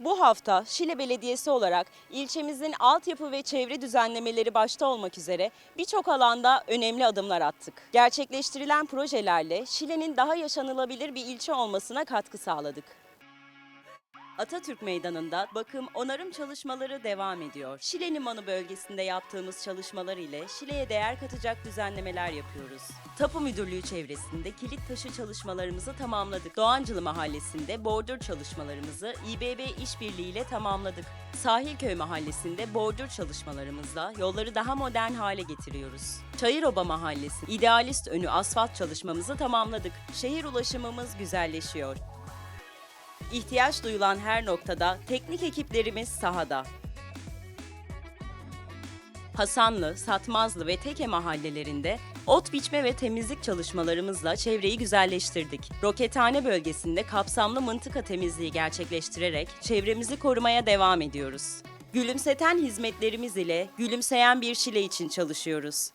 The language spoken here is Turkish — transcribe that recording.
Bu hafta Şile Belediyesi olarak ilçemizin altyapı ve çevre düzenlemeleri başta olmak üzere birçok alanda önemli adımlar attık. Gerçekleştirilen projelerle Şile'nin daha yaşanılabilir bir ilçe olmasına katkı sağladık. Atatürk Meydanı'nda bakım onarım çalışmaları devam ediyor. Şile Limanı bölgesinde yaptığımız çalışmalar ile Şile'ye değer katacak düzenlemeler yapıyoruz. Tapu Müdürlüğü çevresinde kilit taşı çalışmalarımızı tamamladık. Doğancılı Mahallesi'nde bordür çalışmalarımızı İBB işbirliği ile tamamladık. Sahilköy Mahallesi'nde bordür çalışmalarımızla yolları daha modern hale getiriyoruz. Çayıroba Mahallesi idealist önü asfalt çalışmamızı tamamladık. Şehir ulaşımımız güzelleşiyor. İhtiyaç duyulan her noktada teknik ekiplerimiz sahada. Hasanlı, Satmazlı ve Teke mahallelerinde ot biçme ve temizlik çalışmalarımızla çevreyi güzelleştirdik. Rokethane bölgesinde kapsamlı mıntıka temizliği gerçekleştirerek çevremizi korumaya devam ediyoruz. Gülümseten hizmetlerimiz ile gülümseyen bir Şile için çalışıyoruz.